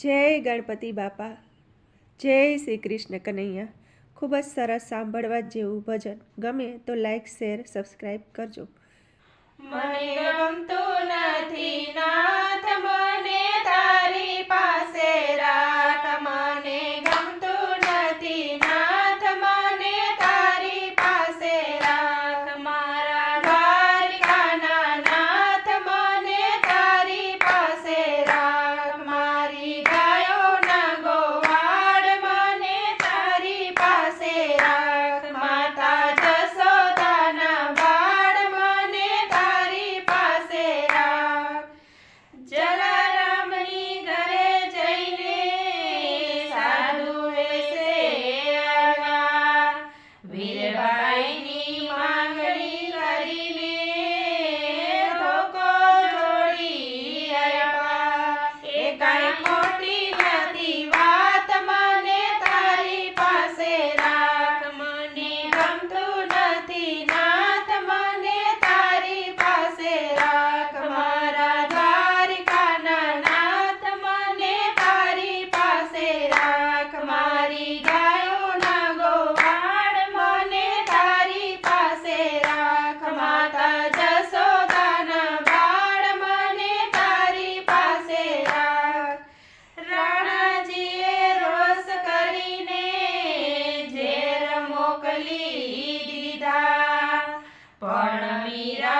જય ગણપતિ બાપા, જય શ્રી કૃષ્ણ કનૈયા. ખૂબ જ સરસ સાંભળવા જેવું ભજન. ગમે તો લાઈક શેર સબસ્ક્રાઈબ કરજો. મને મોકલી દીધા પણ મીરા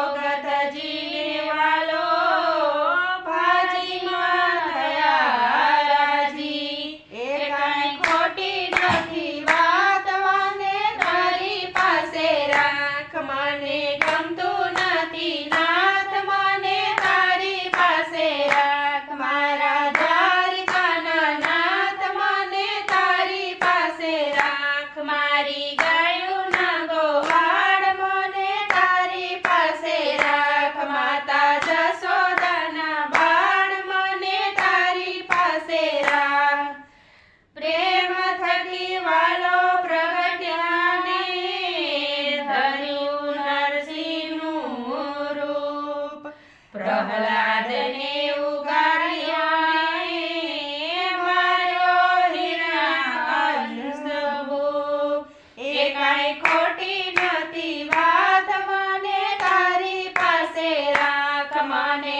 தானே